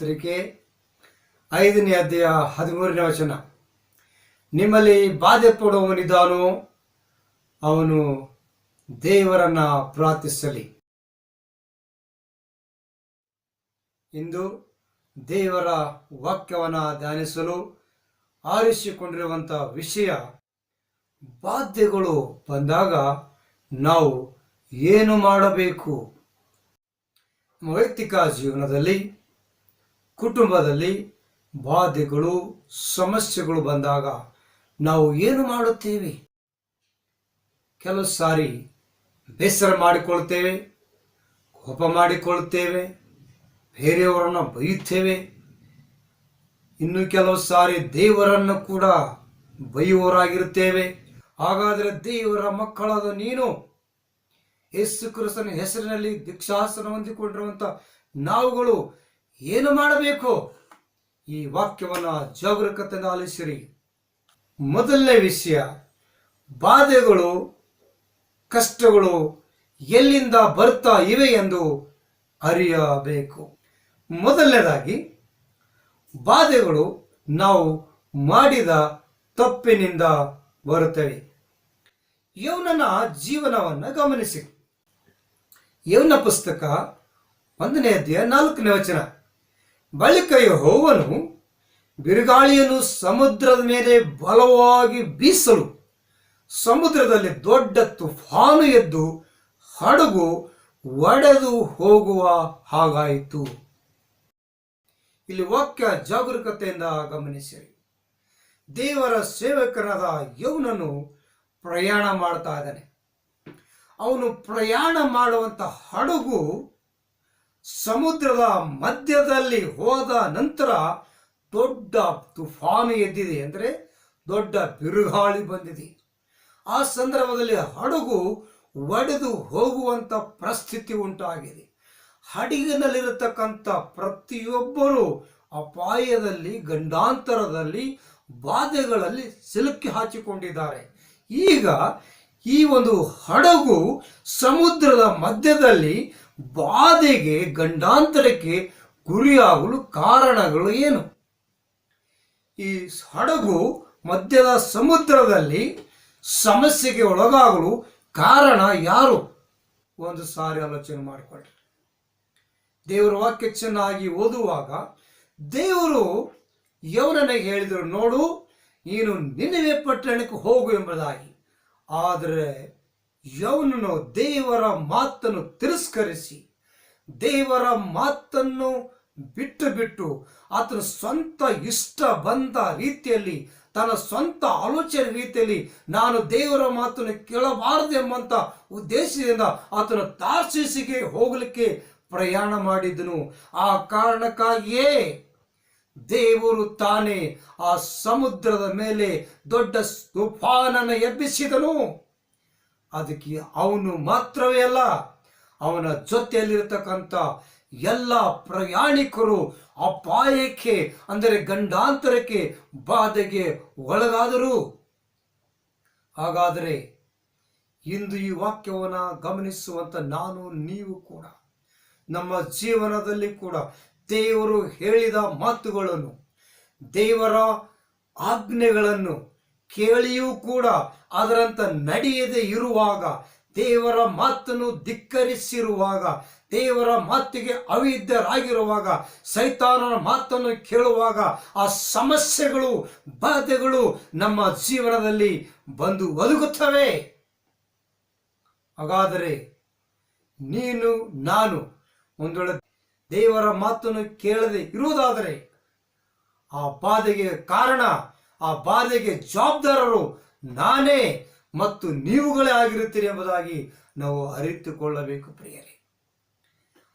ಪತ್ರಿಕೆ ಐದನೇ ಅಧ್ಯಾಯ ಹದಿಮೂರನೇ ವಚನ. ನಿಮ್ಮಲ್ಲಿ ಬಾಧೆ ಪಡುವವನಿದ್ದಾನೋ ಅವನು ದೇವರನ್ನ ಪ್ರಾರ್ಥಿಸಲಿ. ಇಂದು ದೇವರ ವಾಕ್ಯವನ್ನು ಧ್ಯಾನಿಸಲು ಆರಿಸಿಕೊಂಡಿರುವಂಥ ವಿಷಯ ಬಾಧ್ಯಗಳು ಬಂದಾಗ ನಾವು ಏನು ಮಾಡಬೇಕು? ವೈಯಕ್ತಿಕ ಜೀವನದಲ್ಲಿ ಕುಟುಂಬದಲ್ಲಿ ಬಾಧೆಗಳು, ಸಮಸ್ಯೆಗಳು ಬಂದಾಗ ನಾವು ಏನು ಮಾಡುತ್ತೇವೆ? ಕೆಲವು ಸಾರಿ ಬೇಸರ ಮಾಡಿಕೊಳ್ತೇವೆ, ಕೋಪ ಮಾಡಿಕೊಳ್ಳುತ್ತೇವೆ ಬೇರೆಯವರನ್ನು ಬೈಯುತ್ತೇವೆ. ಇನ್ನು ಕೆಲವು ಸಾರಿ ದೇವರನ್ನು ಕೂಡ ಬೈಯುವವರಾಗಿರುತ್ತೇವೆ. ಹಾಗಾದರೆ ದೇವರ ಮಕ್ಕಳಾದ ನೀನು ಯೇಸು ಕ್ರಿಸ್ತನ ಹೆಸರಿನಲ್ಲಿ ದೀಕ್ಷಾಸನ ಹೊಂದಿಕೊಂಡಿರುವಂಥ ನಾವುಗಳು ಏನು ಮಾಡಬೇಕು? ಈ ವಾಕ್ಯವನ್ನು ಜಾಗರೂಕತೆಯಿಂದ ಆಲಿಸಿರಿ ಮೊದಲನೇ ವಿಷಯ, ಬಾಧೆಗಳು, ಕಷ್ಟಗಳು ಎಲ್ಲಿಂದ ಬರ್ತಾ ಇವೆ ಎಂದು ಅರಿಯಬೇಕು. ಮೊದಲನೇದಾಗಿ, ಬಾಧೆಗಳು ನಾವು ಮಾಡಿದ ತಪ್ಪಿನಿಂದ ಬರುತ್ತವೆ. ಯೌನನ ಜೀವನವನ್ನು ಗಮನಿಸಿ ಯೌನ ಪುಸ್ತಕ, ಒಂದನೇ ಅಧ್ಯಾಯ ನಾಲ್ಕನೇ ವಚನ. ಬಳಿಕ ಯಹೋವನು ಬಿರುಗಾಳಿಯನ್ನು ಸಮುದ್ರದ ಮೇಲೆ ಬಲವಾಗಿ ಬೀಸಲು ಸಮುದ್ರದಲ್ಲಿ ದೊಡ್ಡ ತುಫಾನು ಎದ್ದು ಹಡಗು ಒಡೆದು ಹೋಗುವ ಹಾಗಾಯಿತು. ಇಲ್ಲಿ ವಾಕ್ಯ ಜಾಗರೂಕತೆಯಿಂದ ಗಮನಿಸಿರಿ. ದೇವರ ಸೇವಕನಾದ ಯೌನನು ಪ್ರಯಾಣ ಮಾಡ್ತಾ ಇದ್ದಾನೆ. ಅವನು ಪ್ರಯಾಣ ಮಾಡುವಂತ ಹಡಗು ಸಮುದ್ರದ ಮಧ್ಯದಲ್ಲಿ ಹೋದ ನಂತರ ದೊಡ್ಡ ತುಫಾನು ಎದ್ದಿದೆ ಅಂದರೆ ದೊಡ್ಡ ಬಿರುಗಾಳಿ ಬಂದಿದೆ. ಆ ಸಂದರ್ಭದಲ್ಲಿ ಹಡಗು ಒಡೆದು ಹೋಗುವಂತ ಪರಿಸ್ಥಿತಿ ಉಂಟಾಗಿದೆ. ಹಡಗಿನಲ್ಲಿರತಕ್ಕಂಥ ಪ್ರತಿಯೊಬ್ಬರು ಅಪಾಯದಲ್ಲಿ, ಗಂಡಾಂತರದಲ್ಲಿ, ಬಾಧೆಗಳಲ್ಲಿ ಸಿಲುಕಿ ಹಾಕಿಕೊಂಡಿದ್ದಾರೆ. ಈಗ ಈ ಒಂದು ಹಡಗು ಸಮುದ್ರದ ಮಧ್ಯದಲ್ಲಿ ಬಾಧೆಗೆ, ಗಂಡಾಂತರಕ್ಕೆ ಗುರಿಯಾಗಲು ಕಾರಣಗಳು ಏನು? ಈ ಹಡಗು ಮಧ್ಯದ ಸಮುದ್ರದಲ್ಲಿ ಸಮಸ್ಯೆಗೆ ಒಳಗಾಗಲು ಕಾರಣ ಯಾರು? ಒಂದು ಸಾರಿ ಆಲೋಚನೆ ಮಾಡಿಕೊಳ್ಳಿ ದೇವರ ವಾಕ್ಯ ಚೆನ್ನಾಗಿ ಓದುವಾಗ ದೇವರು ಯವನನಿಗೆ ಹೇಳಿದರು, ನೋಡು, ನೀನು ನಿನ್ನವೇ ಪಟ್ಟಣಕ್ಕೆ ಹೋಗು ಎಂಬುದಾಗಿ. ಆದರೆ ಯವನನು ದೇವರ ಮಾತನ್ನು ತಿರಸ್ಕರಿಸಿ, ದೇವರ ಮಾತನ್ನು ಬಿಟ್ಟು ಬಿಟ್ಟು ಆತನ ಸ್ವಂತ ಇಷ್ಟ ಬಂದ ರೀತಿಯಲ್ಲಿ, ತನ್ನ ಸ್ವಂತ ಆಲೋಚನೆ ರೀತಿಯಲ್ಲಿ ನಾನು ದೇವರ ಮಾತನ್ನು ಕೇಳಬಾರದು ಎಂಬಂತ ಉದ್ದೇಶದಿಂದ ಆತನ ತಾರ್ಸಿಸಿಗೆ ಹೋಗಲಿಕ್ಕೆ ಪ್ರಯಾಣ ಮಾಡಿದನು. ಆ ಕಾರಣಕ್ಕಾಗಿಯೇ ದೇವರು ತಾನೇ ಆ ಸಮುದ್ರದ ಮೇಲೆ ದೊಡ್ಡ ತುಫಾನನ್ನು ಎಬ್ಬಿಸಿದನು. ಅದಕ್ಕೆ ಅವನು ಮಾತ್ರವೇ ಅಲ್ಲ, ಅವನ ಜೊತೆಯಲ್ಲಿರತಕ್ಕಂಥ ಎಲ್ಲ ಪ್ರಯಾಣಿಕರು ಅಪಾಯಕ್ಕೆ, ಅಂದರೆ ಗಂಡಾಂತರಕ್ಕೆ ಬಾಧೆಗೆ ಒಳಗಾದರು. ಹಾಗಾದರೆ ಇಂದು ಈ ವಾಕ್ಯವನ್ನು ಗಮನಿಸುವಂತ ನಾನು, ನೀವು ಕೂಡ, ನಮ್ಮ ಜೀವನದಲ್ಲಿ ಕೂಡ ದೇವರು ಹೇಳಿದ ಮಾತುಗಳನ್ನು, ದೇವರ ಆಜ್ಞೆಗಳನ್ನು ಕೇಳಿಯೂ ಕೂಡ ಅದರಂತ ನಡೆಯದೆ ಇರುವಾಗ, ದೇವರ ಮಾತನ್ನು ಧಿಕ್ಕರಿಸಿರುವಾಗ, ದೇವರ ಮಾತಿಗೆ ಅವಿದ್ಯರಾಗಿರುವಾಗ ಸೈತಾನನ ಮಾತನ್ನು ಕೇಳುವಾಗ ಆ ಸಮಸ್ಯೆಗಳು, ಬಾಧೆಗಳು ನಮ್ಮ ಜೀವನದಲ್ಲಿ ಬಂದು ಒದಗುತ್ತವೆ. ಹಾಗಾದರೆ ನೀನು, ನಾನು ಒಂದು ವೇಳೆ ದೇವರ ಮಾತನ್ನು ಕೇಳದೆ ಇರುವುದಾದರೆ ಆ ಬಾಧೆಗೆ ಕಾರಣ, ಆ ಬಾಧೆಗೆ ಜವಾಬ್ದಾರರು ನಾನೇ ಮತ್ತು ನೀವುಗಳೇ ಆಗಿರುತ್ತೀರಿ ಎಂಬುದಾಗಿ ನಾವು ಅರಿತುಕೊಳ್ಳಬೇಕು ಪ್ರಿಯರೇ.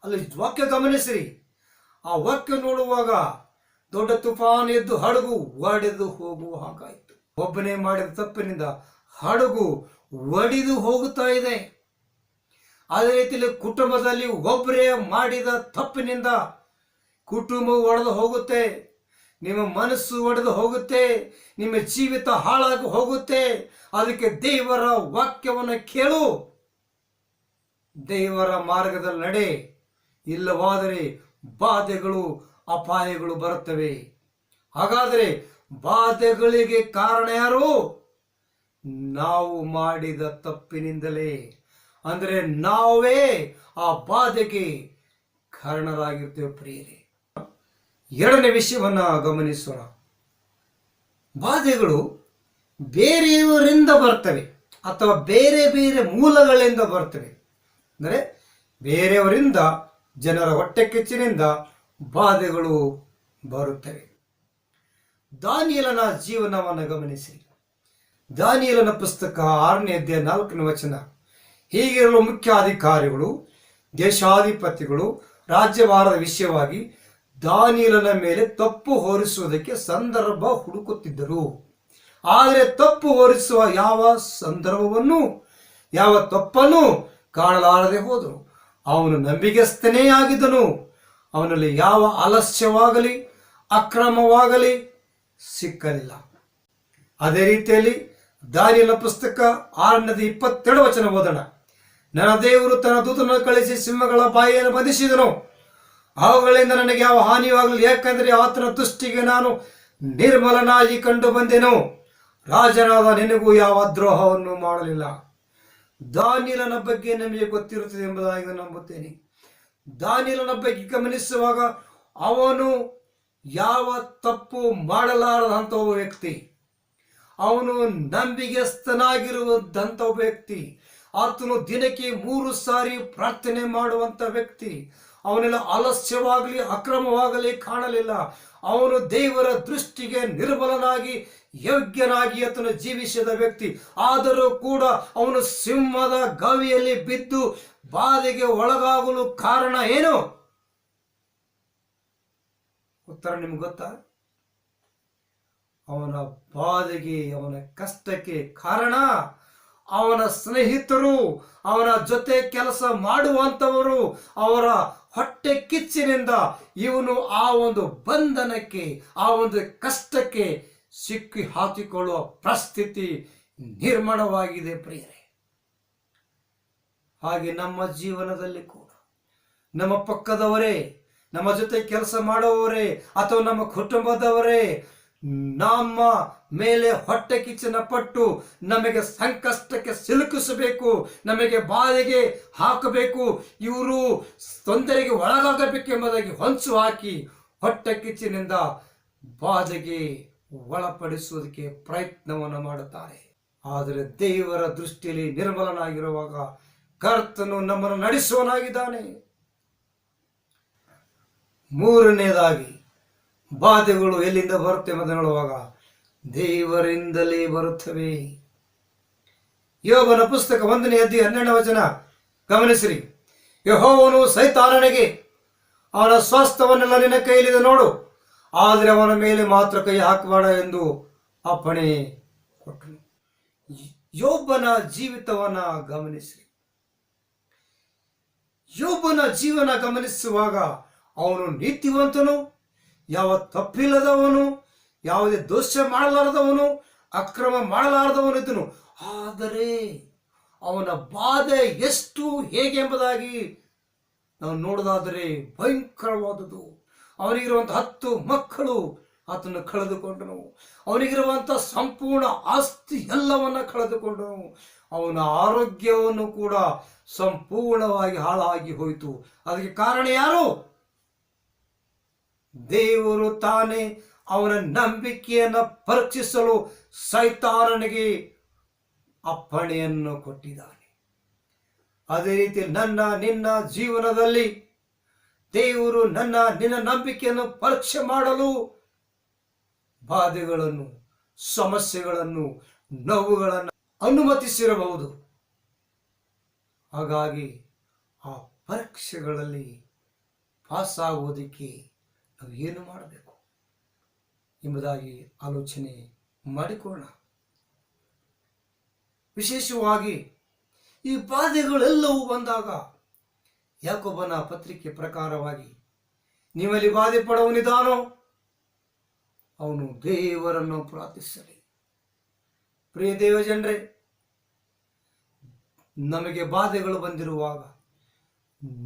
ಅಲ್ಲಿ ವಾಕ್ಯ ಗಮನಿಸಿರಿ. ಆ ವಾಕ್ಯ ನೋಡುವಾಗ ದೊಡ್ಡ ತುಫಾನ್ ಎದ್ದು ಹಡಗು ಒಡೆದು ಹೋಗುವ ಹಾಗಾಯಿತು. ಒಬ್ಬನೇ ಮಾಡಿದ ತಪ್ಪಿನಿಂದ ಹಡಗು ಒಡೆದು ಹೋಗುತ್ತಾ ಇದೆ. ಅದೇ ರೀತಿಯಲ್ಲಿ ಕುಟುಂಬದಲ್ಲಿ ಒಬ್ಬರೇ ಮಾಡಿದ ತಪ್ಪಿನಿಂದ ಕುಟುಂಬ ಒಡೆದು ಹೋಗುತ್ತೆ, ನಿಮ್ಮ ಮನಸ್ಸು ಒಡೆದು ಹೋಗುತ್ತೆ, ನಿಮ್ಮ ಜೀವಿತ ಹಾಳಾಗಿ ಹೋಗುತ್ತೆ. ಅದಕ್ಕೆ ದೇವರ ವಾಕ್ಯವನ್ನು ಕೇಳು. ದೇವರ ಮಾರ್ಗದಲ್ಲಿ ನಡೆ. ಇಲ್ಲವಾದರೆ ಬಾಧೆಗಳು, ಅಪಾಯಗಳು ಬರುತ್ತವೆ. ಹಾಗಾದರೆ ಬಾಧೆಗಳಿಗೆ ಕಾರಣ ಯಾರು? ನಾವು ಮಾಡಿದ ತಪ್ಪಿನಿಂದಲೇ. ಅಂದರೆ ನಾವೇ ಆ ಬಾಧೆಗೆ ಕಾರಣರಾಗಿರ್ತೇವೆ ಪ್ರಿಯರೇ. ಎರಡನೇ ವಿಷಯವನ್ನ ಗಮನಿಸೋಣ. ಬಾಧೆಗಳು ಬೇರೆಯವರಿಂದ ಬರ್ತವೆ ಅಥವಾ ಬೇರೆ ಬೇರೆ ಮೂಲಗಳಿಂದ ಬರ್ತವೆ. ಅಂದರೆ ಬೇರೆಯವರಿಂದ, ಜನರ ಹೊಟ್ಟೆ ಕೆಚ್ಚಿನಿಂದ ಬಾಧೆಗಳು ಬರುತ್ತವೆ. ದಾನಿಯಲನ ಜೀವನವನ್ನು ಗಮನಿಸಿ. ದಾನಿಯಲನ ಪುಸ್ತಕ ಆರನೇ ಅಧ್ಯಾಯ ನಾಲ್ಕನೇ ವಚನ. ಹೀಗಿರಲು ಮುಖ್ಯಾಧಿಕಾರಿಗಳು, ದೇಶಾಧಿಪತಿಗಳು, ರಾಜ್ಯವಾರದ ವಿಷಯವಾಗಿ ದಾನಿಯಲನ ಮೇಲೆ ತಪ್ಪು ಹೊರಿಸುವುದಕ್ಕೆ ಸಂದರ್ಭ ಹುಡುಕುತ್ತಿದ್ದರು. ಆದರೆ ತಪ್ಪು ಹೊರಿಸುವ ಯಾವ ಸಂದರ್ಭವನ್ನು, ಯಾವ ತಪ್ಪನ್ನು ಕಾಣಲಾರದೆ ಹೋದರು. ಅವನು ನಂಬಿಕೆಸ್ತನೇ ಆಗಿದ್ದನು. ಅವನಲ್ಲಿ ಯಾವ ಆಲಸ್ಯವಾಗಲಿ ಅಕ್ರಮವಾಗಲಿ ಸಿಕ್ಕಲಿಲ್ಲ. ಅದೇ ರೀತಿಯಲ್ಲಿ ದಾನಿಯಲ ಪುಸ್ತಕ ಆರನೇದ ಇಪ್ಪತ್ತೆರಡು ವಚನ ಓದೋಣ. ನನ್ನ ದೇವರು ತನ್ನ ದೂತನ ಕಳಿಸಿ ಸಿಂಹಗಳ ಬಾಯಿಯನ್ನು ಬಂಧಿಸಿದನು. ಅವುಗಳಿಂದ ನನಗೆ ಯಾವ ಹಾನಿಯಾಗಲಿ ಯಾಕಂದರೆ ಆತನ ದೃಷ್ಟಿಗೆ ನಾನು ನಿರ್ಮಲನಾಗಿ ಕಂಡು ಬಂದೆನು. ರಾಜನಾದ ನಿನಗೂ ಯಾವ ದ್ರೋಹವನ್ನು ಮಾಡಲಿಲ್ಲ. ದಾನಿಲನ ಬಗ್ಗೆ ನಮಗೆ ಗೊತ್ತಿರುತ್ತದೆ ಎಂಬುದಾಗಿ ನಾನು ನಂಬುತ್ತೇನೆ. ದಾನಿಲನ ಬಗ್ಗೆ ಗಮನಿಸುವಾಗ ಅವನು ಯಾವ ತಪ್ಪು ಮಾಡಲಾರದಂಥ ಒಬ್ಬ ವ್ಯಕ್ತಿ. ಅವನು ನಂಬಿಗೆಸ್ತನಾಗಿರುವಂಥ ಒಬ್ಬ ವ್ಯಕ್ತಿ. ಆತನು ದಿನಕ್ಕೆ ಮೂರು ಸಾರಿ ಪ್ರಾರ್ಥನೆ ಮಾಡುವಂತ ವ್ಯಕ್ತಿ. ಅವನೆಲ್ಲ ಆಲಸ್ಯವಾಗಲಿ ಅಕ್ರಮವಾಗಲಿ ಕಾಣಲಿಲ್ಲ. ಅವನು ದೇವರ ದೃಷ್ಟಿಗೆ ನಿರ್ಬಲನಾಗಿ ಯೋಗ್ಯನಾಗಿ ಆತನು ಜೀವಿಸಿದ ವ್ಯಕ್ತಿ. ಆದರೂ ಕೂಡ ಅವನು ಸಿಂಹದ ಗವಿಯಲ್ಲಿ ಬಿದ್ದು ಬಾಧೆಗೆ ಒಳಗಾಗಲು ಕಾರಣ ಏನು? ಉತ್ತರ ನಿಮ್ಗೆ ಗೊತ್ತಾ? ಅವನ ಬಾಧೆಗೆ, ಅವನ ಕಷ್ಟಕ್ಕೆ ಕಾರಣ ಅವನ ಸ್ನೇಹಿತರು, ಅವನ ಜೊತೆ ಕೆಲಸ ಮಾಡುವಂಥವರು ಅವರ ಹೊಟ್ಟೆ ಕಿಚ್ಚಿನಿಂದ ಇವನು ಆ ಒಂದು ಬಂಧನಕ್ಕೆ, ಆ ಒಂದು ಕಷ್ಟಕ್ಕೆ ಸಿಕ್ಕಿ ಹಾಕಿಕೊಳ್ಳುವ ಪರಿಸ್ಥಿತಿ ನಿರ್ಮಾಣವಾಗಿದೆ ಪ್ರಿಯರೇ. ಹಾಗೆ ನಮ್ಮ ಜೀವನದಲ್ಲಿ ಕೂಡ ನಮ್ಮ ಪಕ್ಕದವರೇ, ನಮ್ಮ ಜೊತೆ ಕೆಲಸ ಮಾಡುವವರೇ ಅಥವಾ ನಮ್ಮ ಕುಟುಂಬದವರೇ, ನಮ್ಮ ಮೇಲೆ ಹೊಟ್ಟೆ ಕಿಚ್ಚನ ಪಟ್ಟು ನಮಗೆ ಸಂಕಷ್ಟಕ್ಕೆ ಸಿಲುಕಿಸಬೇಕು, ನಮಗೆ ಬಾಧೆಗೆ ಹಾಕಬೇಕು, ಇವರು ತೊಂದರೆಗೆ ಒಳಗಾಗಬೇಕೆಂಬುದಾಗಿ ಹೊಂಚು ಹಾಕಿ ಹೊಟ್ಟೆ ಕಿಚ್ಚಿನಿಂದ ಬಾಧೆಗೆ ಒಳಪಡಿಸುವುದಕ್ಕೆ ಪ್ರಯತ್ನವನ್ನು ಮಾಡುತ್ತಾರೆ. ಆದರೆ ದೇವರ ದೃಷ್ಟಿಯಲ್ಲಿ ನಿರ್ಮಲನಾಗಿರುವಾಗ ಕರ್ತನು ನಮ್ಮನ್ನು ನಡೆಸುವನಾಗಿದ್ದಾನೆ ಮೂರನೇದಾಗಿ, ಬಾಧೆಗಳು ಎಲ್ಲಿಂದ ಬರುತ್ತೆ ಎಂದು ಹೇಳುವಾಗ ದೇವರಿಂದಲೇ ಬರುತ್ತವೆ. ಯೋಬನ ಪುಸ್ತಕ ಒಂದನೇ ಅಧ್ಯಾಯ ಹನ್ನೆರಡನೇ ವಚನ, ಗಮನಿಸಿರಿ. ಯಹೋವನು ಸೈತಾನನಿಗೆ, ಅವನ ಸ್ವಾಸ್ಥ್ಯವನ್ನೆಲ್ಲ ನಿನ್ನ ಕೈಯಲ್ಲಿದೆ ನೋಡು, ಆದರೆ ಅವನ ಮೇಲೆ ಮಾತ್ರ ಕೈ ಹಾಕಬೇಡ ಎಂದು ಅಪ್ಪಣೆ ಕೊಟ್ಟನು. ಯೋಬನ ಜೀವಿತವನ್ನ ಗಮನಿಸಿರಿ. ಯೋಬನ ಜೀವನ ಗಮನಿಸುವಾಗ ಅವನು ನೀತಿವಂತನು, ಯಾವ ತಪ್ಪಿಲ್ಲದವನು ಯಾವುದೇ ದೋಷ ಮಾಡಲಾರದವನು, ಅಕ್ರಮ ಮಾಡಲಾರದವನಿದ್ದನು. ಆದರೆ ಅವನ ಬಾಧೆ ಎಷ್ಟು ಹೇಗೆ ಎಂಬುದಾಗಿ ನಾವು ನೋಡೋದಾದರೆ ಭಯಂಕರವಾದದ್ದು. ಅವನಿಗಿರುವಂಥ ಹತ್ತು ಮಕ್ಕಳು ಆತನ್ನು ಕಳೆದುಕೊಂಡನು. ಅವನಿಗಿರುವಂಥ ಸಂಪೂರ್ಣ ಆಸ್ತಿ ಎಲ್ಲವನ್ನ ಕಳೆದುಕೊಂಡನು. ಅವನ ಆರೋಗ್ಯವನ್ನು ಕೂಡ ಸಂಪೂರ್ಣವಾಗಿ ಹಾಳಾಗಿ ಹೋಯಿತು. ಅದಕ್ಕೆ ಕಾರಣ ಯಾರು? ದೇವರು ತಾನೇ. ಅವನ ನಂಬಿಕೆಯನ್ನು ಪರೀಕ್ಷಿಸಲು ಸೈತಾನನಿಗೆ ಅಪ್ಪಣೆಯನ್ನು ಕೊಟ್ಟಿದ್ದಾನೆ. ಅದೇ ರೀತಿ ನನ್ನ ನಿನ್ನ ಜೀವನದಲ್ಲಿ ದೇವರು ನನ್ನ ನಿನ್ನ ನಂಬಿಕೆಯನ್ನು ಪರೀಕ್ಷೆ ಮಾಡಲು ಬಾಧೆಗಳನ್ನು, ಸಮಸ್ಯೆಗಳನ್ನು, ನೋವುಗಳನ್ನು ಅನುಮತಿಸಿರಬಹುದು. ಹಾಗಾಗಿ ಆ ಪರೀಕ್ಷೆಗಳಲ್ಲಿ ಪಾಸ್ ನಾವು ಏನು ಮಾಡಬೇಕು? ಎಂಬುದಾಗಿ ಆಲೋಚನೆ ಮಾಡಿಕೊಳ್ಳೋಣ. ವಿಶೇಷವಾಗಿ ಈ ಬಾಧೆಗಳೆಲ್ಲವೂ ಬಂದಾಗ ಯಾಕೊಬ್ಬನ ಪತ್ರಿಕೆ ಪ್ರಕಾರವಾಗಿ ನಿಮ್ಮಲ್ಲಿ ಬಾಧೆ ಪಡವನಿದಾನೋ ಅವನು ದೇವರನ್ನು ಪ್ರಾರ್ಥಿಸಲಿ. ಪ್ರಿಯ ದೇವಜನರೇ, ನಮಗೆ ಬಾಧೆಗಳು ಬಂದಿರುವಾಗ,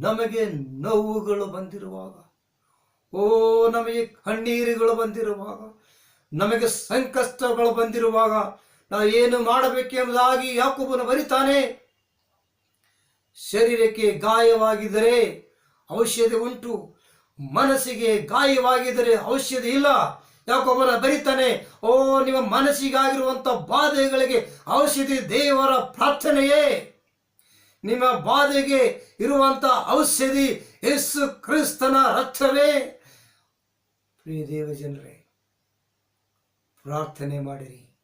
ನಮಗೆ ನೋವುಗಳು ಬಂದಿರುವಾಗ ಓ, ನಮಗೆ ಕಣ್ಣೀರುಗಳು ಬಂದಿರುವಾಗ, ನಮಗೆ ಸಂಕಷ್ಟಗಳು ಬಂದಿರುವಾಗ, ನಾವು ಏನು ಮಾಡಬೇಕೆಂಬುದಾಗಿ ಯಾಕೊಬ್ಬನು ಬರಿತಾನೆ. ಶರೀರಕ್ಕೆ ಗಾಯವಾಗಿದ್ದರೆ ಔಷಧಿ ಉಂಟು, ಮನಸ್ಸಿಗೆ ಗಾಯವಾಗಿದ್ದರೆ ಔಷಧಿ ಇಲ್ಲ. ಯಾಕೊಬ್ಬನ ಬರೀತಾನೆ, ಓ, ನಿಮ್ಮ ಮನಸ್ಸಿಗಾಗಿರುವಂಥ ಬಾಧೆಗಳಿಗೆ ಔಷಧಿ ದೇವರ ಪ್ರಾರ್ಥನೆಯೇ. ನಿಮ್ಮ ಬಾಧೆಗೆ ಇರುವಂತ ಔಷಧಿ ಯೇಸು ಕ್ರಿಸ್ತನ ರಕ್ತವೇ. ಪ್ರಿಯ ದೇವ ಜನರೇ ಪ್ರಾರ್ಥನೆ ಮಾಡಿರಿ.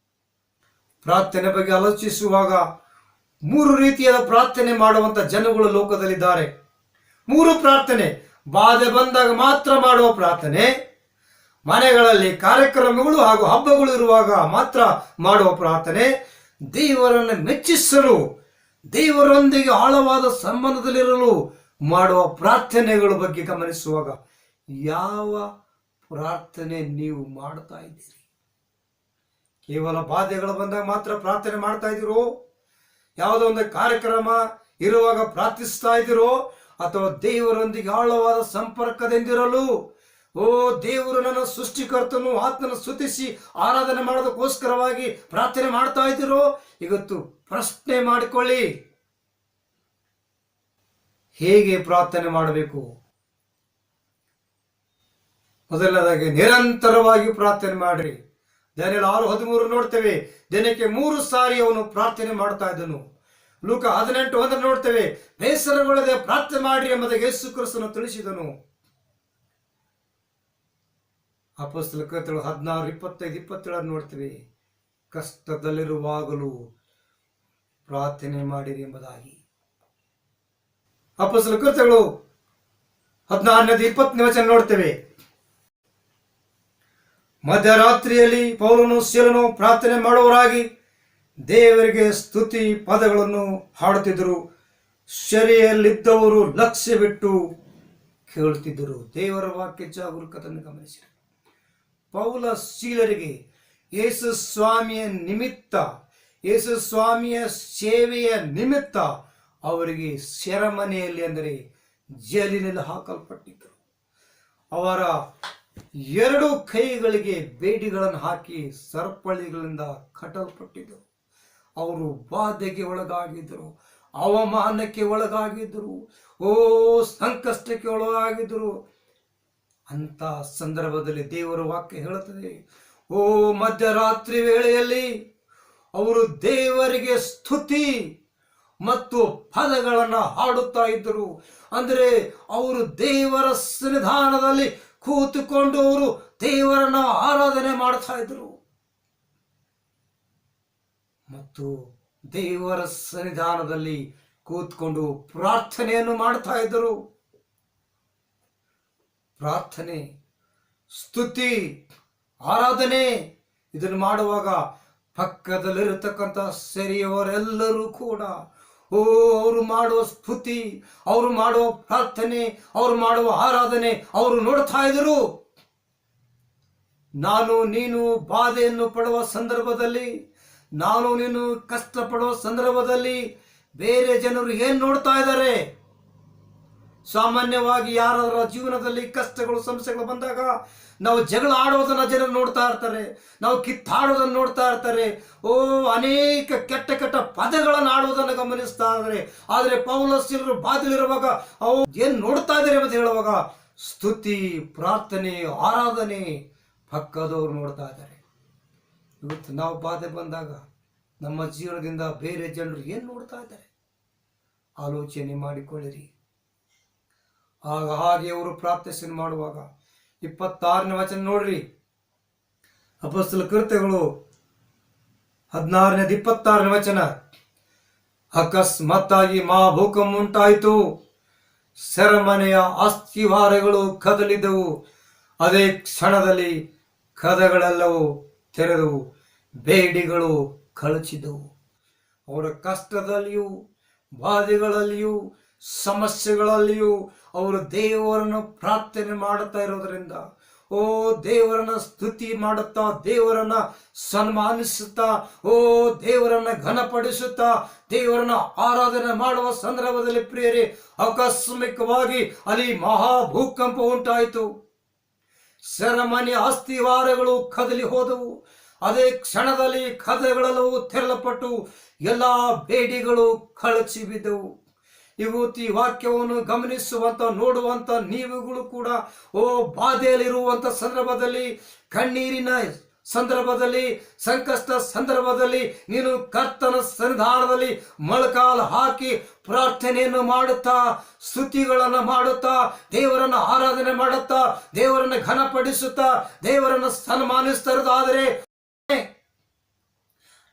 ಪ್ರಾರ್ಥನೆ ಬಗ್ಗೆ ಆಲೋಚಿಸುವಾಗ ಮೂರು ರೀತಿಯಾದ ಪ್ರಾರ್ಥನೆ ಮಾಡುವಂತ ಜನಗಳು ಲೋಕದಲ್ಲಿದ್ದಾರೆ. ಮೂರು ಪ್ರಾರ್ಥನೆ, ಬಾಧೆ ಬಂದಾಗ ಮಾತ್ರ ಮಾಡುವ ಪ್ರಾರ್ಥನೆ, ಮನೆಗಳಲ್ಲಿ ಕಾರ್ಯಕ್ರಮಗಳು ಹಾಗೂ ಹಬ್ಬಗಳು ಇರುವಾಗ ಮಾತ್ರ ಮಾಡುವ ಪ್ರಾರ್ಥನೆ, ದೇವರನ್ನು ಮೆಚ್ಚಿಸಲು, ದೇವರೊಂದಿಗೆ ಆಳವಾದ ಸಂಬಂಧದಲ್ಲಿರಲು ಮಾಡುವ ಪ್ರಾರ್ಥನೆಗಳ ಬಗ್ಗೆ ಗಮನಿಸುವಾಗ ಯಾವ ಪ್ರಾರ್ಥನೆ ನೀವು ಮಾಡ್ತಾ ಇದ್ದೀರಿ. ಕೇವಲ ಬಾಧೆಗಳು ಬಂದಾಗ ಮಾತ್ರ ಪ್ರಾರ್ಥನೆ ಮಾಡ್ತಾ ಇದ್ದೀರೋ? ಯಾವುದೋ ಒಂದು ಕಾರ್ಯಕ್ರಮ ಇರುವಾಗ ಪ್ರಾರ್ಥಿಸ್ತಾ ಇದ್ದೀರೋ? ಅಥವಾ ದೇವರೊಂದಿಗೆ ಆಳವಾದ ಸಂಪರ್ಕದಿಂದಿರಲು, ಓ ದೇವರು ನನ್ನ ಸೃಷ್ಟಿಕರ್ತನು, ಆತ್ಮನ ಸ್ತುತಿಸಿ ಆರಾಧನೆ ಮಾಡೋದಕ್ಕೋಸ್ಕರವಾಗಿ ಪ್ರಾರ್ಥನೆ ಮಾಡ್ತಾ ಇದ್ದೀರೋ? ಇವತ್ತು ಪ್ರಶ್ನೆ ಮಾಡಿಕೊಳ್ಳಿ. ಹೇಗೆ ಪ್ರಾರ್ಥನೆ ಮಾಡಬೇಕು? ಮೊದಲನೇದಾಗಿ ನಿರಂತರವಾಗಿ ಪ್ರಾರ್ಥನೆ ಮಾಡ್ರಿ. ದಾನಿಯಲ್ ಆರು ಹದಿಮೂರು ನೋಡ್ತೇವೆ. ದಿನಕ್ಕೆ ಮೂರು ಸಾರಿ ಅವನು ಪ್ರಾರ್ಥನೆ ಮಾಡ್ತಾ ಇದ್ದನು. ಲೂಕ ಹದಿನೆಂಟು ಒಂದನ್ನು ನೋಡ್ತೇವೆ. ಬೇಸರಗೊಳ್ಳದೆ ಪ್ರಾರ್ಥನೆ ಮಾಡ್ರಿ ಎಂಬುದಾಗಿ ಯೇಸು ಕ್ರಿಸ್ತನು ತಿಳಿಸಿದನು. ಅಪಸ್ತಲ ಕೃತ್ಯಗಳು ಹದಿನಾರು, ಇಪ್ಪತ್ತೈದು, ಇಪ್ಪತ್ತೇಳನ್ನು ನೋಡ್ತೇವೆ. ಕಷ್ಟದಲ್ಲಿರುವಾಗಲೂ ಪ್ರಾರ್ಥನೆ ಮಾಡಿರಿ ಎಂಬುದಾಗಿ. ಅಪಸ್ತಲ ಕೃತಗಳು ಹದಿನಾರನೇದು ಇಪ್ಪತ್ತನೇ ವಚನ ನೋಡ್ತೇವೆ. ಮಧ್ಯರಾತ್ರಿಯಲ್ಲಿ ಪೌಲನು ಶೀಲನು ಪ್ರಾರ್ಥನೆ ಮಾಡುವರಾಗಿ ದೇವರಿಗೆ ಸ್ತುತಿ ಪದಗಳನ್ನು ಹಾಡುತ್ತಿದ್ದರು. ಶರಿಯಲ್ಲಿದ್ದವರು ಲಕ್ಷ್ಯ ಬಿಟ್ಟು ಕೇಳುತ್ತಿದ್ದರು. ದೇವರ ವಾಕ್ಯ ಜಾಗರೂಕತನ್ನು ಗಮನಿಸಿದರು ಪೌಲ ಶೀಲರಿಗೆ ಯೇಸು ಸ್ವಾಮಿಯ ನಿಮಿತ್ತ, ಯೇಸು ಸ್ವಾಮಿಯ ಸೇವೆಯ ನಿಮಿತ್ತ ಅವರಿಗೆ ಸೆರೆಮನೆಯಲ್ಲಿ ಅಂದರೆ ಜೈಲಿನಲ್ಲಿ ಹಾಕಲ್ಪಟ್ಟಿದ್ದರು. ಅವರ ಎರಡು ಕೈಗಳಿಗೆ ಬೇಡಿಗಳನ್ನು ಹಾಕಿ ಸರಪಳಿಗಳಿಂದ ಕಟ್ಟಲ್ಪಟ್ಟಿದ್ದರು. ಅವರು ಬಾಧೆಗೆ ಒಳಗಾಗಿದ್ದರು, ಅವಮಾನಕ್ಕೆ ಒಳಗಾಗಿದ್ದರು, ಓ ಸಂಕಷ್ಟಕ್ಕೆ ಒಳಗಾಗಿದ್ದರು. ಅಂತ ಸಂದರ್ಭದಲ್ಲಿ ದೇವರ ವಾಕ್ಯ ಹೇಳುತ್ತದೆ, ಓ ಮಧ್ಯರಾತ್ರಿ ವೇಳೆಯಲ್ಲಿ ಅವರು ದೇವರಿಗೆ ಸ್ತುತಿ ಮತ್ತು ಪದಗಳನ್ನು ಹಾಡುತ್ತಾ ಇದ್ದರು. ಅಂದರೆ ಅವರು ದೇವರ ಸನ್ನಿಧಾನದಲ್ಲಿ ಕೂತುಕೊಂಡು ಅವರು ದೇವರನ್ನ ಆರಾಧನೆ ಮಾಡ್ತಾ ಇದ್ರು. ಮತ್ತು ದೇವರ ಸನ್ನಿಧಾನದಲ್ಲಿ ಕೂತ್ಕೊಂಡು ಪ್ರಾರ್ಥನೆಯನ್ನು ಮಾಡ್ತಾ ಇದ್ದರು ಪ್ರಾರ್ಥನೆ, ಸ್ತುತಿ, ಆರಾಧನೆ, ಇದನ್ನು ಮಾಡುವಾಗ ಪಕ್ಕದಲ್ಲಿರತಕ್ಕಂಥ ಸೆರೆಯವರೆಲ್ಲರೂ ಕೂಡ ಓ, ಅವರು ಮಾಡುವ ಸ್ತುತಿ, ಅವರು ಮಾಡುವ ಪ್ರಾರ್ಥನೆ, ಅವರು ಮಾಡುವ ಆರಾಧನೆ, ಅವರು ನೋಡ್ತಾ ಇದ್ದರು ನಾನು ನೀನು ಬಾಧೆಯನ್ನು ಪಡುವ ಸಂದರ್ಭದಲ್ಲಿ, ನಾನು ನೀನು ಕಷ್ಟಪಡುವ ಸಂದರ್ಭದಲ್ಲಿ ಬೇರೆ ಜನರು ಏನು ನೋಡ್ತಾ ಇದ್ದಾರೆ? ಸಾಮಾನ್ಯವಾಗಿ ಯಾರಾದರೂ ಜೀವನದಲ್ಲಿ ಕಷ್ಟಗಳು, ಸಮಸ್ಯೆಗಳು ಬಂದಾಗ ನಾವು ಜಗಳ ಆಡೋದನ್ನ ಜನ ನೋಡ್ತಾ ಇರ್ತಾರೆ, ನಾವು ಕಿತ್ತಾಡೋದನ್ನ ನೋಡ್ತಾ ಇರ್ತಾರೆ. ಓ, ಅನೇಕ ಕೆಟ್ಟ ಕೆಟ್ಟ ಪದಗಳನ್ನು ಆಡೋದನ್ನು ಗಮನಿಸ್ತಾ ಇದ್ದಾರೆ. ಆದರೆ ಪೌಲಸ್ಯರು ಬಾದಲಿರುವಾಗ ಅವು ಏನ್ ನೋಡ್ತಾ ಇದ್ದಾರೆ ಅಂತ ಹೇಳುವಾಗ ಸ್ತುತಿ, ಪ್ರಾರ್ಥನೆ, ಆರಾಧನೆ ಪಕ್ಕದವರು ನೋಡ್ತಾ ಇದ್ದಾರೆ. ಇವತ್ತು ನಾವು ಬಾಧೆ ಬಂದಾಗ ನಮ್ಮ ಜೀವನದಿಂದ ಬೇರೆ ಜನರು ಏನು ನೋಡ್ತಾ ಇದ್ದಾರೆ? ಆಲೋಚನೆ ಮಾಡಿಕೊಳ್ಳಿರಿ. ಆಗ ಹಾಗೆ ಅವರು ಪ್ರಾರ್ಥನೆ ಮಾಡುವಾಗ ಇಪ್ಪತ್ತಾರನೇ ವಚನ ನೋಡ್ರಿ. ಅಪಸ್ತಲ ಕೃತ್ಯಗಳು ಹದಿನಾರನೇದು ಇಪ್ಪತ್ತಾರನೇ ವಚನ. ಅಕಸ್ಮಾತ್ತಾಗಿ ಮಾ ಭೂಕಂಪ ಉಂಟಾಯಿತು. ಸೆರಮನೆಯ ಅಸ್ಥಿವಾರಗಳು ಕದಲಿದ್ದವು. ಅದೇ ಕ್ಷಣದಲ್ಲಿ ಕದಗಳೆಲ್ಲವೂ ತೆರೆದವು. ಬೇಡಿಗಳು ಕಳಚಿದವು ಅವರ ಕಷ್ಟದಲ್ಲಿಯೂ, ಬಾಧೆಗಳಲ್ಲಿಯೂ ಸಮಸ್ಯೆಗಳಲ್ಲಿಯೂ ಅವರು ದೇವರನ್ನು ಪ್ರಾರ್ಥನೆ ಮಾಡುತ್ತಾ ಇರೋದರಿಂದ, ಓ ದೇವರನ್ನ ಸ್ತುತಿ ಮಾಡುತ್ತಾ, ದೇವರನ್ನ ಸನ್ಮಾನಿಸುತ್ತಾ, ಓ ದೇವರನ್ನ ಘನಪಡಿಸುತ್ತಾ, ದೇವರನ್ನ ಆರಾಧನೆ ಮಾಡುವ ಸಂದರ್ಭದಲ್ಲಿ ಪ್ರಿಯರೇ, ಆಕಸ್ಮಿಕವಾಗಿ ಅಲ್ಲಿ ಮಹಾ ಭೂಕಂಪ ಉಂಟಾಯಿತು. ಸರಮನೆ ಅಸ್ಥಿವಾರಗಳು ಕದಲಿ ಹೋದವು. ಅದೇ ಕ್ಷಣದಲ್ಲಿ ಕದಗಳೆಲ್ಲವೂ ತೆರಳಪಟ್ಟು ಎಲ್ಲ ಬೇಡಿಗಳು ಕಳಚಿ ಬಿದ್ದವು ಇವತ್ತು ಈ ವಾಕ್ಯವನ್ನು ಗಮನಿಸುವಂತ, ನೋಡುವಂತ ನೀವುಗಳು ಕೂಡ, ಓ ಬಾಧೆಯಲ್ಲಿರುವಂತ ಸಂದರ್ಭದಲ್ಲಿ, ಕಣ್ಣೀರಿನ ಸಂದರ್ಭದಲ್ಲಿ, ಸಂಕಷ್ಟ ಸಂದರ್ಭದಲ್ಲಿ, ನೀನು ಕರ್ತನ ಸನ್ನಿಧಾನದಲ್ಲಿ ಮೊಳಕಾಲು ಹಾಕಿ ಪ್ರಾರ್ಥನೆಯನ್ನು ಮಾಡುತ್ತಾ, ಸ್ತುತಿಗಳನ್ನು ಮಾಡುತ್ತಾ, ದೇವರನ್ನು ಆರಾಧನೆ ಮಾಡುತ್ತಾ, ದೇವರನ್ನು ಘನಪಡಿಸುತ್ತಾ, ದೇವರನ್ನು ಸನ್ಮಾನಿಸ್ತಿರೋದಾದರೆ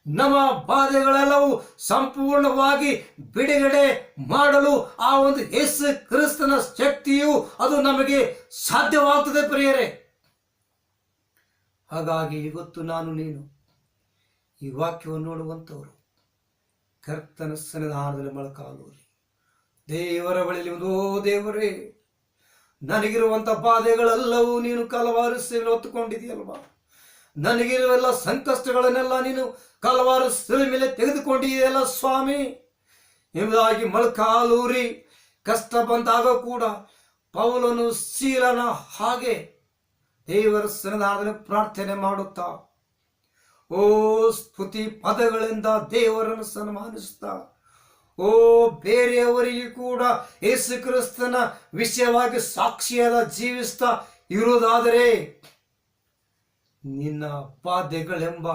ನಮ್ಮ ಬಾಧೆಗಳೆಲ್ಲವೂ ಸಂಪೂರ್ಣವಾಗಿ ಬಿಡುಗಡೆ ಮಾಡಲು ಆ ಒಂದು ಯೇಸು ಕ್ರಿಸ್ತನ ಶಕ್ತಿಯು ಅದು ನಮಗೆ ಸಾಧ್ಯವಾಗ್ತದೆ ಪ್ರಿಯರೇ. ಹಾಗಾಗಿ ಇವತ್ತು ನಾನು ನೀನು ಈ ವಾಕ್ಯವನ್ನು ನೋಡುವಂಥವರು, ಕರ್ತನ ಸನ್ನಿಧಾನದಲ್ಲಿ ಮೊಳಕಾಲೂರಿ. ದೇವರ ಬಳಿಯಲ್ಲಿ ಒಂದು ದೇವರೇ, ನನಗಿರುವಂಥ ಬಾಧೆಗಳೆಲ್ಲವೂ ನೀನು ಕಲವಾರು ಸೇವೆ ಹೊತ್ತುಕೊಂಡಿದೆಯಲ್ವಾ ನನಗಿರುವೆಲ್ಲ ಸಂಕಷ್ಟಗಳನ್ನೆಲ್ಲ ನೀನು ಕಲವಾರು ಸಿಲ ಮೇಲೆ ತೆಗೆದುಕೊಂಡಿದೆಯಲ್ಲ ಸ್ವಾಮಿ? ಎಂಬುದಾಗಿ ಮೊಳಕಾಲೂರಿ ಕಷ್ಟ ಬಂದಾಗ ಕೂಡ ಪೌಲನು ಶೀಲನ ಹಾಗೆ ದೇವರ ಸನ್ನಿಧಾನದಲ್ಲಿ ಪ್ರಾರ್ಥನೆ ಮಾಡುತ್ತಾ. ಓ ಸ್ತುತಿ ಪದಗಳಿಂದ ದೇವರನ್ನು ಸನ್ಮಾನಿಸುತ್ತಾ. ಓ ಬೇರೆಯವರಿಗೆ ಕೂಡ ಯೇಸು ಕ್ರಿಸ್ತನ ವಿಷಯವಾಗಿ ಸಾಕ್ಷಿಯಾದ ಜೀವಿಸ್ತಾ ಇರುವುದಾದರೆ ನಿನ್ನ ಪಾದೆಗಳೆಂಬ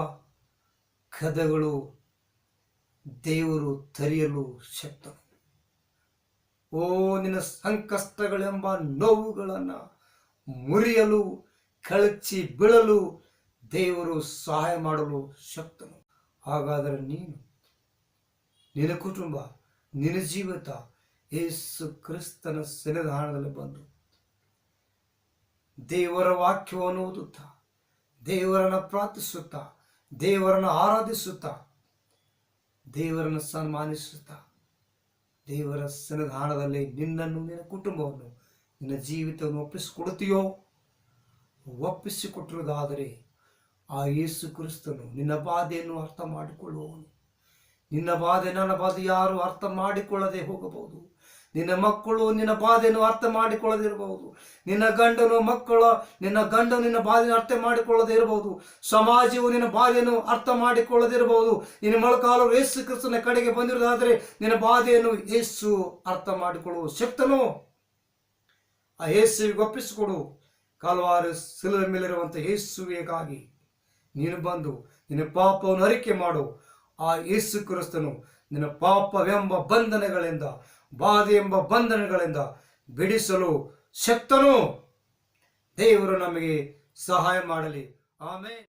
ಕದಗಳು ದೇವರು ತರಿಯಲು ಶಕ್ತನು ಓ, ನಿನ್ನ ಸಂಕಷ್ಟಗಳೆಂಬ ನೋವುಗಳನ್ನು ಮುರಿಯಲು, ಕಳಚಿ ಬೀಳಲು ದೇವರು ಸಹಾಯ ಮಾಡಲು ಶಕ್ತನು. ಹಾಗಾದರೆ ನೀನು, ನಿನ್ನ ಕುಟುಂಬ, ನಿನ್ನ ಜೀವಿತ ಯೇಸು ಕ್ರಿಸ್ತನ ಸನ್ನಿಧಾನದಲ್ಲಿ ಬಂದು ದೇವರ ವಾಕ್ಯವನ್ನು ಓದುತ್ತಾ ದೇವರನ್ನ ಪ್ರಾರ್ಥಿಸುತ್ತಾ, ದೇವರನ್ನು ಆರಾಧಿಸುತ್ತಾ, ದೇವರನ್ನು ಸನ್ಮಾನಿಸುತ್ತಾ, ದೇವರ ಸನ್ನಿಧಾನದಲ್ಲಿ ನಿನ್ನನ್ನು, ನಿನ್ನ ಕುಟುಂಬವನ್ನು, ನಿನ್ನ ಜೀವಿತವನ್ನು ಒಪ್ಪಿಸಿಕೊಡುತ್ತೀಯೋ? ಒಪ್ಪಿಸಿಕೊಟ್ಟಿರುವುದಾದರೆ ಆ ಯೇಸು ಕ್ರಿಸ್ತನು ನಿನ್ನ ಬಾಧೆಯನ್ನು ಅರ್ಥ ಮಾಡಿಕೊಳ್ಳುವವನು. ನಿನ್ನ ಬಾಧೆ, ನನ್ನ ಬಾಧೆ ಯಾರು ಅರ್ಥ ಮಾಡಿಕೊಳ್ಳದೆ ಹೋಗಬಹುದು. ನಿನ್ನ ಮಕ್ಕಳು ನಿನ್ನ ಬಾಧೆಯನ್ನು ಅರ್ಥ ಮಾಡಿಕೊಳ್ಳದಿರಬಹುದು ನಿನ್ನ ಗಂಡನು ಮಕ್ಕಳು, ನಿನ್ನ ಗಂಡ ನಿನ್ನ ಬಾಧೆಯನ್ನು ಅರ್ಥ ಮಾಡಿಕೊಳ್ಳದೇ ಇರಬಹುದು. ಸಮಾಜವು ನಿನ್ನ ಬಾಧೆಯನ್ನು ಅರ್ಥ ಮಾಡಿಕೊಳ್ಳದಿರಬಹುದು ನಿನ್ನ ಮೊಳಕಾಲು ಯೇಸು ಕ್ರಿಸ್ತನ ಕಡೆಗೆ ಬಂದಿರುವುದಾದರೆ ನಿನ್ನ ಬಾಧೆಯನ್ನು ಯೇಸು ಅರ್ಥ ಮಾಡಿಕೊಳ್ಳುವ ಶಕ್ತನು. ಆ ಯೇಸುವಿಗೆ ಒಪ್ಪಿಸಿಕೊಡು. ಕಾಲುವಾರು ಸಿಲುವೆ ಮೇಲಿರುವಂಥ ಯೇಸುವಿಗಾಗಿ ನೀನು ಬಂದು ನಿನ್ನ ಪಾಪವನ್ನು ಅರಿಕೆ ಮಾಡು. ಆ ಯೇಸು ಕ್ರಿಸ್ತನು ನಿನ್ನ ಪಾಪವೆಂಬ ಬಂಧನಗಳಿಂದ ಬಾಧೆ ಎಂಬ ಬಂಧನಗಳಿಂದ ಬಿಡಿಸಲು ಶಕ್ತನು. ದೇವರು ನಮಗೆ ಸಹಾಯ ಮಾಡಲಿ. ಆಮೇಲೆ